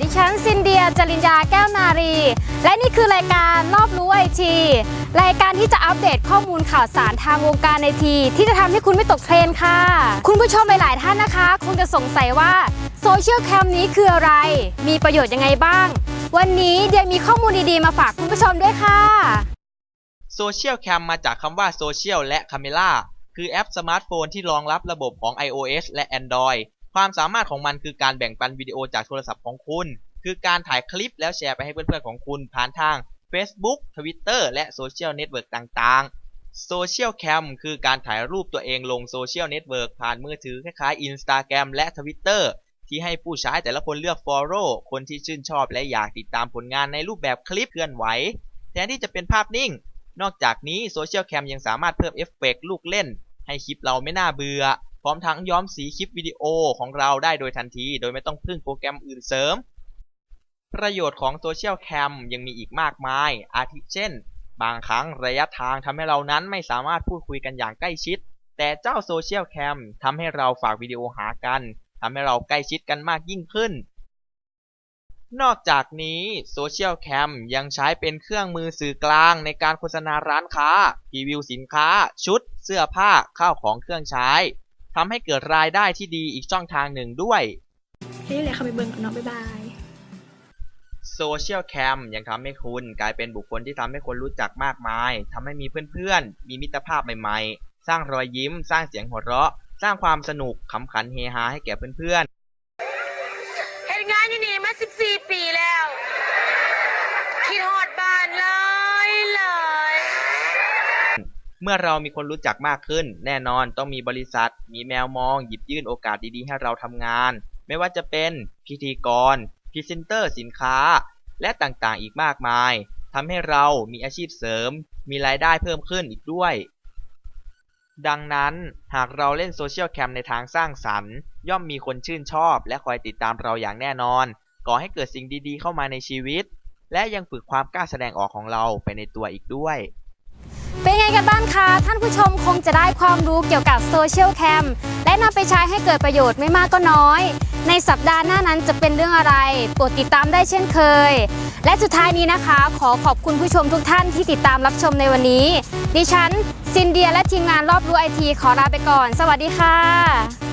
ดิฉันซินเดียจริญญาแก้วนารี และนี่คือรายการรอบรู้ไอที รายการที่จะอัปเดตข้อมูลข่าวสารทางวงการไอที ที่จะทำให้คุณไม่ตกเทรนค่ะ คุณผู้ชมหลาย ๆ ท่านนะคะ คงจะสงสัยว่าโซเชียลแคมนี้คืออะไร มีประโยชน์ยังไงบ้าง วันนี้เดียมีข้อมูลดี ๆ มาฝากคุณผู้ชมด้วยค่ะโซเชียลแคมมาจากคำว่าโซเชียลและคาเมล่าคือแอปสมาร์ทโฟนที่รองรับระบบของ iOS และ Android ความสามารถของมันคือการแบ่งปันวิดีโอจากโทรศัพท์ของคุณ คือการถ่ายคลิปแล้วแชร์ไปให้เพื่อนๆของคุณผ่านทาง Facebook Twitter และโซเชียลเน็ตเวิร์กต่างๆโซเชียลแคมคือการถ่ายรูปตัวเองลงโซเชียลเน็ตเวิร์กผ่านมือถือคล้ายๆ Instagram และ Twitter ที่ให้ผู้ใช้แต่ละคนเลือก Follow คนที่ชื่นชอบและอยากติดตามผลงานในรูปแบบคลิปเคลื่อนไหว แทนที่จะเป็นภาพนิ่ง นอกจากนี้โซเชียลแคมยังสามารถเพิ่มเอฟเฟกต์ลูกเล่น ให้คลิปเราไม่น่าเบื่อ พร้อมทั้งย้อมสีคลิปวิดีโอของเราได้โดยทันที โดยไม่ต้องพึ่งโปรแกรมอื่นเสริม ประโยชน์ของโซเชียลแคมยังมีอีกมากมาย อาทิเช่น บางครั้งระยะทางทำให้เรานั้นไม่สามารถพูดคุยกันอย่างใกล้ชิด แต่เจ้าโซเชียลแคมทำให้เราฝากวิดีโอหากันทำให้เราใกล้ชิดกันมากยิ่งขึ้น นอกจากนี้โซเชียลแคมยังใช้เป็นเครื่องมือสื่อกลางในการโฆษณาร้านค้ารีวิวสินค้า ชุด เสื้อผ้าข้าวของเครื่องใช้ ทำให้เกิดรายได้ที่ดีอีกช่องทางหนึ่งด้วยเฮ้ยเลยเข้าไปเบิ่งกันเนาะบ๊ายบายโซเชียลแคมยังทำให้คุณกลายเป็นบุคคลที่ทำให้คนรู้จักมากมายทำให้มีเพื่อนๆ มีมิตรภาพใหม่ๆ สร้างรอยยิ้ม สร้างเสียงหัวเราะ สร้างความสนุกขำขันเฮฮาให้แก่เพื่อนๆเห็นงานอยู่นี่มา 14 ปีแล้ว คิดฮอดบ้านเลยเลย เมื่อเรามีคนรู้จักมากขึ้น แน่นอนต้องมีบริษัท มีแมวมอง หยิบยื่นโอกาสดีๆ ให้เราทำงาน ไม่ว่าจะเป็นพิธีกรพรีเซนเตอร์สินค้า และต่างๆ อีกมากมายทำให้เรามีอาชีพเสริม มีรายได้เพิ่มขึ้นอีกด้วย ดังนั้นหากเราเล่นโซเชียลแคมในทางสร้างสรรค์ ย่อมมีคนชื่นชอบ และคอยติดตามเราอย่างแน่นอน ก่อให้เกิดสิ่งดีๆ เข้ามาในชีวิต และยังฝึกความกล้าแสดงออกของเราไปในตัวอีกด้วย เป็นไงกันบ้างคะ ท่านผู้ชมคงจะได้ความรู้เกี่ยวกับโซเชียลแคมและนำไปใช้ให้เกิดประโยชน์ไม่มากก็น้อย ในสัปดาห์หน้านั้นจะเป็นเรื่องอะไรโปรดติดตามได้เช่นเคย และสุดท้ายนี้นะคะ ขอขอบคุณผู้ชมทุกท่านที่ติดตามรับชมในวันนี้ ดิฉันซินเดียและทีมงานรอบรู้ไอทีขอลาไปก่อน สวัสดีค่ะ